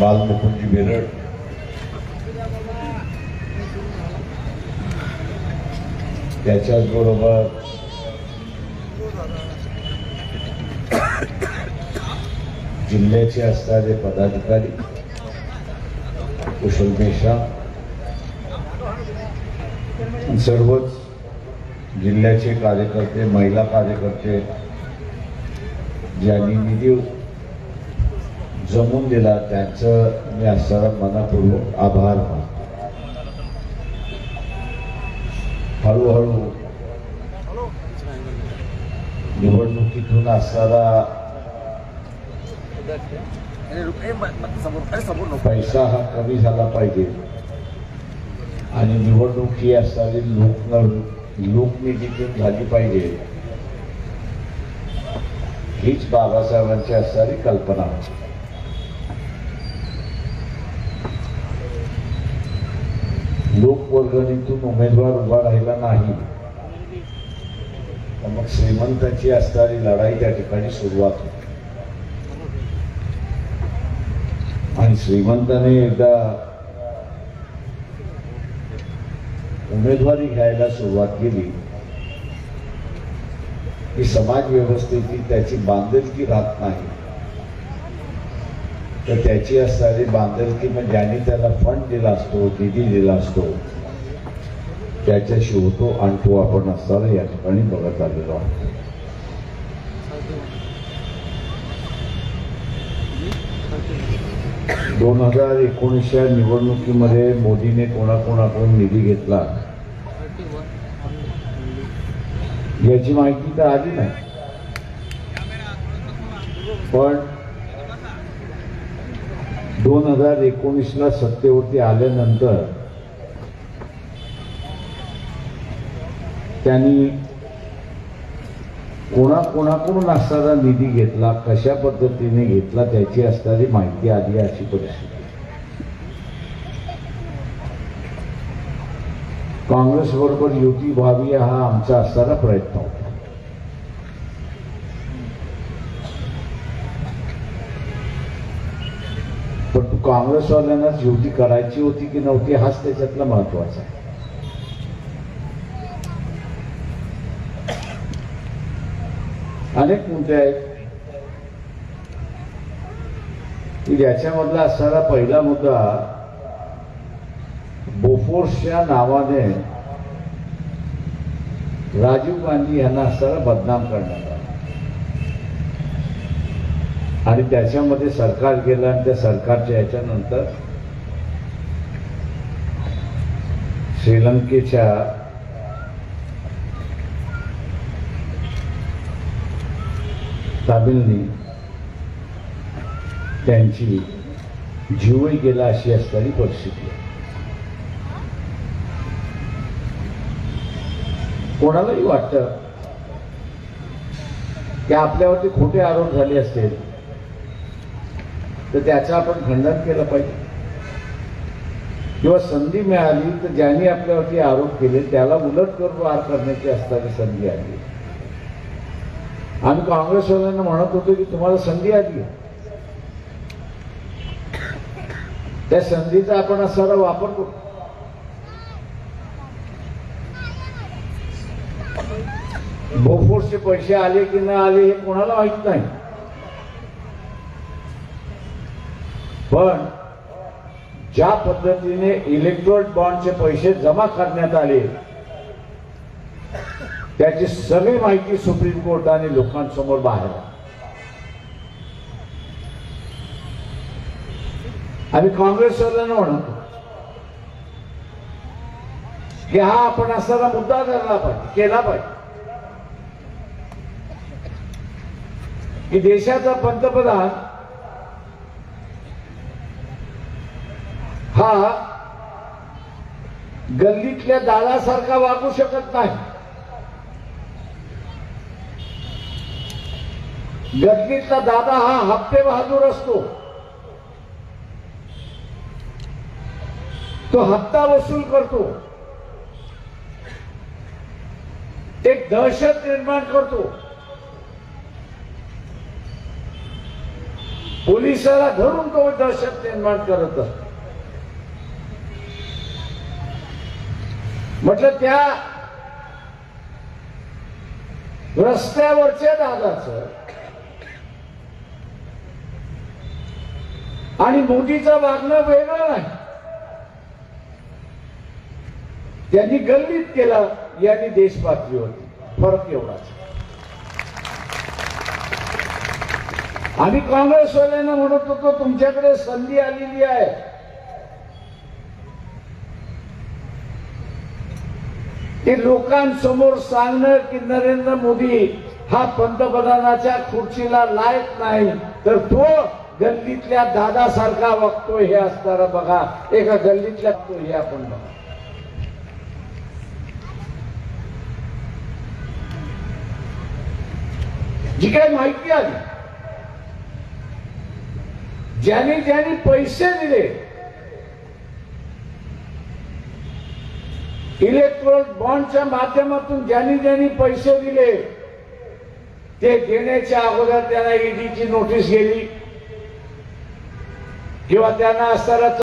बालमुकुंजी बेरड। त्याच्याचबरोबर जिल्ह्याचे असणारे पदाधिकारी कुशल मेशा सर्वच जिल्ह्याचे कार्यकर्ते महिला कार्यकर्ते ज्यांनी निधी जमून दिला त्यांचं मी असणारा मनापूर्वक आभार मानतो. हळूहळू निवडणुकीतून असणारा पैसा हा कमी झाला पाहिजे. आणि निवडणूक ही असणारी लोक लोकनिधीतून झाली पाहिजे. हीच बाबासाहेबांची असणारी कल्पना. होती लोकवर्गणीतून उमेदवार उभा राहिला नाही. तर मग श्रीमंताची असणारी लढाई त्या ठिकाणी सुरुवात होती. आणि श्रीमंताने एकदा उमेदवारी घ्यायला सुरुवात केली. की समाज व्यवस्थेची त्याची बांधिलकी राहत नाही. तर त्याची असणारी बांधलकी मग ज्याने त्याला फंड दिला असतो निधी दिला असतो त्याच्याशी होतो आणि तो आपण असताना या ठिकाणी बघत आलेलो आहोत. दोन हजार एकोणीसच्या निवडणुकीमध्ये मोदीने कोणाकोणाकडून निधी घेतला? याची माहिती तर आली नाही. पण दोन हजार एकोणीसला सत्तेवरती आल्यानंतर त्यांनी कोणाकोणाकडून असणारा निधी घेतला कशा पद्धतीने घेतला त्याची असणारी माहिती आली अशी परिस्थिती. काँग्रेस बरोबर युती व्हावी हा आमचा असणारा प्रयत्न होता पण तू काँग्रेसवाल्यांनाच युती करायची होती की नव्हती हाच त्याच्यातला महत्त्वाचा आहे. अनेक मुद्दे आहेत. की याच्यामधला असणारा पहिला मुद्दा बोफोर्सच्या नावाने राजीव गांधी यांना असणारा बदनाम करण्यात आला. आणि त्याच्यामध्ये सरकार गेलं आणि त्या सरकारच्या याच्यानंतर श्रीलंकेच्या ताबिलनी त्यांची जीवही गेला अशी असणारी परिस्थिती आहे. कोणालाही वाटतं की आपल्यावरती खोटे आरोप झाले असतील तर त्याचं आपण खंडन केलं पाहिजे. किंवा संधी मिळाली तर ज्यांनी आपल्यावरती आरोप केले त्याला उलट करून वार करण्याची असणारी संधी आली. आम्ही काँग्रेसवाल्यांना म्हणत होतो की तुम्हाला संधी आली त्या संधीचा आपण असा वापर करू. बोफोर्सचे पैसे आले की न आले हे कोणाला माहीत नाही. पण ज्या पद्धतीने इलेक्ट्रॉनिक बॉन्डचे पैसे जमा करण्यात आले त्याची सगळी माहिती सुप्रीम कोर्टाने लोकांसमोर बाहेर आम्ही काँग्रेसवाल्यांना म्हणतो की हा आपण असताना मुद्दा धरला पाहिजे केला पाहिजे. की देशाचा पंतप्रधान हा गल्लीतल्या दादासारखा वागू शकत नाही. गल्लीतला दादा हा हप्ते बहादूर असतो. तो हप्ता वसूल करतो. एक दहशत निर्माण करतो. पोलिसाला धरून तो दहशत निर्माण करत असतो. म्हटलं त्या रस्त्यावरच्या दादाच आणि मोदीचं वागणं वेगळं नाही. त्यांनी गल्लीत केला यांनी देश होती. फरक एवढाच. आम्ही काँग्रेसवाल्यांना म्हणत होतो तुमच्याकडे संधी आलेली आहे. ते लोकांसमोर सांगणं की नरेंद्र मोदी हा पंतप्रधानाच्या खुर्चीला लायक नाही तर तो गल्लीतल्या दादासारखा वागतोय हे असताना बघा. एका गल्लीतल्या तो हे आपण बघा. जी काही माहिती आली ज्यांनी ज्यांनी पैसे दिले इलेक्ट्रॉनिक बॉन्डच्या माध्यमातून ज्यांनी ज्यांनी पैसे दिले ते देण्याच्या अगोदर त्यांना ईडीची नोटीस गेली. किंवा त्यांना असताना